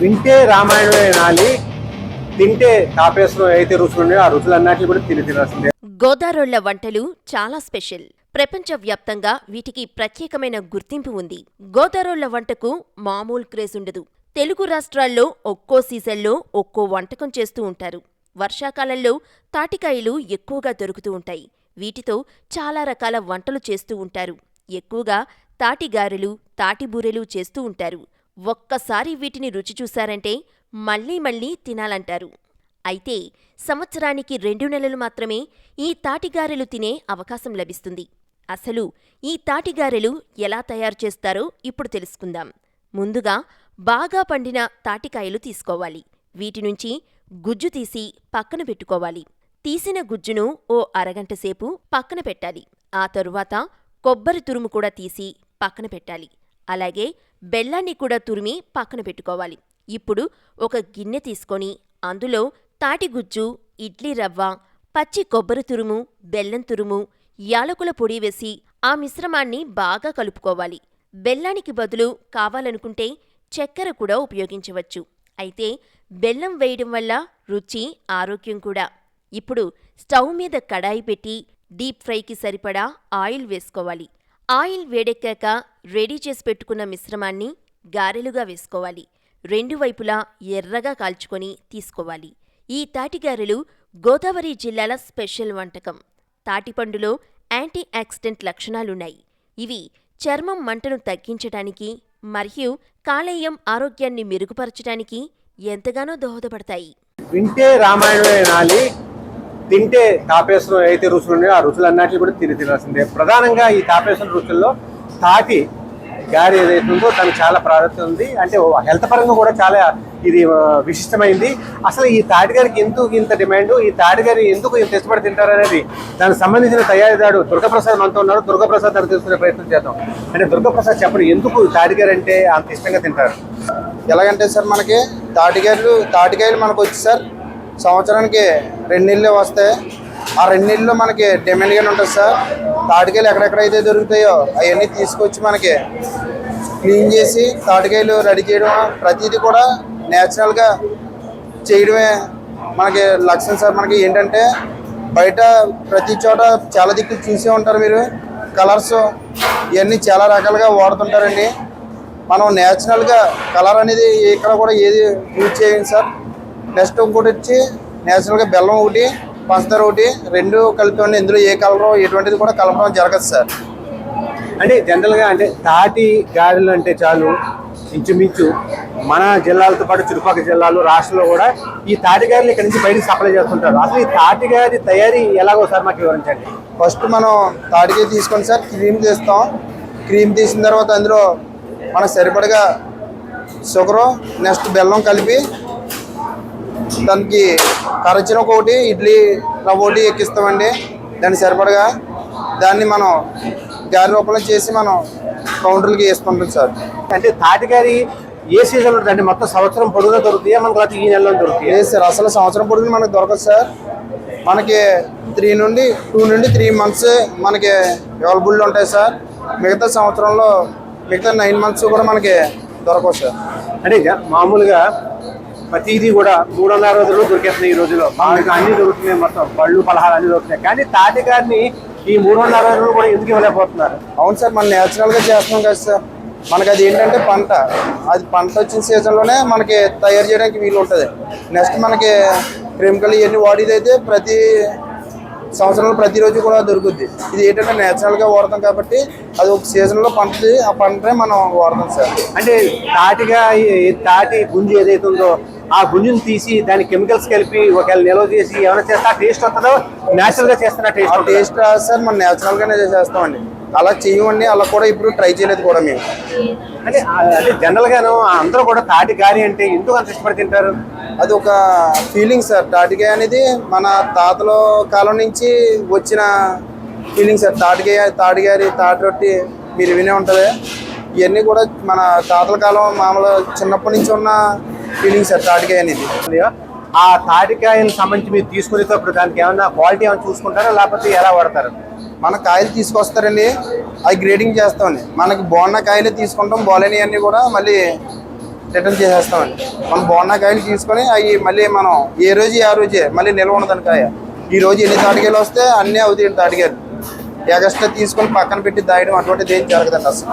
వింటే రామాయణమే వినాలి తింటే తాపేశ్వరం అయితే రుచులు ఉన్నాయో ఆ రుచులన్నిటిని కూడా తిని తినాల్సిందే. గోదారోళ్ళ వంటలు చాలా స్పెషల్. ప్రపంచవ్యాప్తంగా వీటికి ప్రత్యేకమైన గుర్తింపు ఉంది. గోదారోళ్ళ వంటకు మామూలు క్రేజ్ ఉండదు. తెలుగు రాష్ట్రాల్లో ఒక్కో సీజన్లో ఒక్కో వంటకం చేస్తూ ఉంటారు. వర్షాకాలంలో తాటికాయలు ఎక్కువగా దొరుకుతూ ఉంటాయి. వీటితో చాలా రకాల వంటలు చేస్తూ ఉంటారు. ఎక్కువగా తాటిగారెలు తాటిబూరెలు చేస్తూ ఉంటారు. ఒక్కసారి వీటిని రుచి చూశారంటే మళ్ళీ మళ్ళీ తినాలంటారు. అయితే సంవత్సరానికి రెండు నెలలు మాత్రమే ఈ తాటిగారెలు తినే అవకాశం లభిస్తుంది. అసలు ఈ తాటిగారెలు ఎలా తయారు చేస్తారో ఇప్పుడు తెలుసుకుందాం. ముందుగా బాగా పండిన తాటికాయలు తీసుకోవాలి. వీటి నుంచి గుజ్జు తీసి పక్కన పెట్టుకోవాలి. తీసిన గుజ్జును ఓ అరగంట సేపు పక్కన పెట్టాలి. ఆ తరువాత కొబ్బరి తురుము కూడా తీసి పక్కన పెట్టాలి. అలాగే బెల్లాన్ని కూడా తురిమి పక్కన పెట్టుకోవాలి. ఇప్పుడు ఒక గిన్నె తీసుకొని అందులో తాటిగుజ్జు ఇడ్లీ రవ్వ పచ్చి కొబ్బరి తురుము బెల్లం తురుము యాలకుల పొడి వేసి ఆ మిశ్రమాన్ని బాగా కలుపుకోవాలి. బెల్లానికి బదులు కావాలనుకుంటే చక్కెర కూడా ఉపయోగించవచ్చు. అయితే బెల్లం వేయడం వల్ల రుచి ఆరోగ్యం కూడా. ఇప్పుడు స్టవ్ మీద కడాయి పెట్టి డీప్ ఫ్రైకి సరిపడా ఆయిల్ వేసుకోవాలి. ఆయిల్ వేడెక్కాక రెడీ చేసి పెట్టుకున్న మిశ్రమాన్ని గారెలుగా వేసుకోవాలి. రెండు వైపులా ఎర్రగా కాల్చుకొని తీసుకోవాలి. ఈ తాటిగారెలు గోదావరి జిల్లాల స్పెషల్ వంటకం. తాటిపండులో యాంటీ ఆక్సిడెంట్ లక్షణాలున్నాయి. ఇవి చర్మం మంటను తగ్గించటానికి మరియు కాలేయం ఆరోగ్యాన్ని మెరుగుపరచడానికి ఎంతగానో దోహదపడతాయి. వింటే రామాయణమే వినాలి తింటే తాపేశ్వరం అయితే రుచులు ఉన్నాయో ఆ రుచులన్నిటిని కూడా తిని తినాల్సిందే. ప్రధానంగా ఈ తాపేశ్వరం రుచుల్లో తాటి గారి ఏదైతే ఉందో దానికి చాలా ప్రాధాన్యత ఉంది. అంటే హెల్త్ పరంగా కూడా చాలా ఇది విశిష్టమైంది. అసలు ఈ తాటిగారికి ఎందుకు ఇంత డిమాండ్? ఈ తాటిగారి ఎందుకు ఇంత ఇష్టపడి తింటారు అనేది దానికి సంబంధించిన తయారీదారు దుర్గప్రసాద్ మనతో ఉన్నారు. దుర్గప్రసాద్ గారు తెలుసుకునే ప్రయత్నం చేద్దాం. అంటే దుర్గప్రసాద్ చెప్పండి ఎందుకు తాటిగారు అంటే అంత ఇష్టంగా తింటారు? ఎలాగంటే సార్ మనకి తాటికాయలు తాటికాయలు మనకు వచ్చి సార్ సంవత్సరానికి రెండు నెలలు వస్తాయి. ఆ రెండు నెలలు మనకి డిమాండ్గానే ఉంటుంది సార్. తాటికాయలు ఎక్కడెక్కడైతే దొరుకుతాయో అవన్నీ తీసుకొచ్చి మనకి క్లీన్ చేసి తాటికాయలు రెడీ చేయడం ప్రతిదీ కూడా న్యాచురల్గా చేయడమే మనకి లక్ష్యం సార్. మనకి ఏంటంటే బయట ప్రతి చోట చాలా దిక్కులు చూసే ఉంటారు మీరు. కలర్స్ ఇవన్నీ చాలా రకాలుగా వాడుతుంటారండి. మనం నేచురల్గా కలర్ అనేది ఇక్కడ కూడా ఏది యూజ్ చేయండి సార్. నెక్స్ట్ ఇంకోటి వచ్చి నేచురల్గా బెల్లం ఒకటి పంచదార ఒకటి రెండు కలిపి ఇందులో ఏ కలర్ ఎటువంటిది కూడా కలపడం జరగదు సార్. అంటే జనరల్గా అంటే తాటి గారెలు అంటే చాలు ఇంచుమించు మన జిల్లాలతో పాటు చుట్టుపక్కల జిల్లాలు రాష్ట్రంలో కూడా ఈ తాటి గారెలు ఇక్కడ నుంచి బయటకు సప్లై చేస్తుంటారు. అసలు ఈ తాటి గారి తయారీ ఎలాగో సార్ మాకు వివరించండి. ఫస్ట్ మనం తాటికాయ తీసుకొని సార్ క్రీమ్ తీస్తాం. క్రీమ్ తీసిన తర్వాత అందులో మనకు సరిపడగా షుగరు నెక్స్ట్ బెల్లం కలిపి దానికి కరచిన ఒకటి ఇడ్లీ రవ్వ ఒకటి ఎక్కిస్తామండి. దానికి సరిపడగా దాన్ని మనం గారి రూపంలో చేసి మనం కౌంటర్లకి వేసుకుంటాం సార్. అంటే తాటి గారి ఏ సీజన్ ఉంటుంది అంటే మొత్తం సంవత్సరం పొడుగునా దొరుకుతాయా? మనకు లేకపోతే ఈ నెలలో దొరుకుతాయి? లేదు సార్ అసలు సంవత్సరం పొడుగు మనకు దొరకదు సార్. మనకి త్రీ నుండి టూ నుండి త్రీ మంత్స్ మనకి అవైలబుల్ ఉంటాయి సార్. మిగతా సంవత్సరంలో మిగతా నైన్ మంత్స్ కూడా మనకి దొరకవు సార్. అంటే ఇక మామూలుగా ప్రతిదీ కూడా మూడు వందల రోజులు దొరికేస్తున్నాయి ఈ రోజుల్లో. మామూలుగా అన్ని దొరుకుతున్నాయి మొత్తం. పళ్ళు పలహాలు అన్ని దొరుకుతున్నాయి. కానీ తాటి గారిని ఈ మూడు వందల అరవై రోజులు కూడా ఎందుకు ఇవ్వలేకపోతున్నారు? అవును సార్ మనం న్యాచురల్గా చేస్తున్నాం కదా సార్. మనకి అది ఏంటంటే పంట. అది పంట వచ్చిన సీజన్లోనే మనకి తయారు చేయడానికి వీలు ఉంటుంది. నెక్స్ట్ మనకి కెమికల్ ఇవన్నీ వాడేది అయితే ప్రతి సంవత్సరంలో ప్రతిరోజు కూడా దొరుకుద్ది. ఇది ఏంటంటే న్యాచురల్గా వాడతాం కాబట్టి అది ఒక సీజన్లో పంటది. ఆ పంటనే మనం వాడతాం సార్. అంటే తాటిగా తాటి గుంజు ఏదైతే ఉందో ఆ గుంజుని తీసి దాని కెమికల్స్ కలిపి ఒకవేళ నిల్వ చేసి ఏమైనా చేస్తే ఆ టేస్ట్ వస్తుందో? నేచురల్గా చేస్తున్న టేస్ట్ టేస్ట్ సార్ మనం న్యాచురల్గానే చేస్తామండి అలా చేయమండి అలా కూడా ఇప్పుడు ట్రై చేయలేదు కూడా మేము. అంటే అంటే జనరల్ గాను అందరూ కూడా తాటి గారి అంటే ఎందుకు అంత ఇష్టపడి తింటారు? అది ఒక ఫీలింగ్ సార్. తాటికాయ అనేది మన తాతల కాలం నుంచి వచ్చిన ఫీలింగ్ సార్. తాటికాయ తాటిగారి తాటి రొట్టి మీరు వినే ఉంటుంది. ఇవన్నీ కూడా మన తాతల కాలం మామూలు చిన్నప్పటి నుంచి ఉన్న ఫీలింగ్ సార్ తాటికాయ అనేది ఆ తాటికాయలకు సంబంధించి మీరు తీసుకునేటప్పుడు దానికి ఏమన్నా క్వాలిటీ ఏమైనా చూసుకుంటారా? లేకపోతే ఎలా వాడతారు? మన కాయలు తీసుకొస్తారండి. అవి గ్రేడింగ్ చేస్తామండి. మనకి బాగున్న కాయలు తీసుకుంటాం. బాగాలేనివన్నీ కూడా మళ్ళీ రిటర్న్ చేసేస్తామండి. మనం బాగున్న కాయలు తీసుకొని అవి మళ్ళీ మనం ఏ రోజు ఆ రోజే మళ్ళీ నిల్వ ఉండదని కాయ. ఈ రోజు ఎన్ని తాటికాయలు వస్తే అన్నీ అవుతాయి తాటికాయలు. ఎగస్ట్రా తీసుకొని పక్కన పెట్టి దాయడం అటువంటిది ఏం జరగదండి అసలు.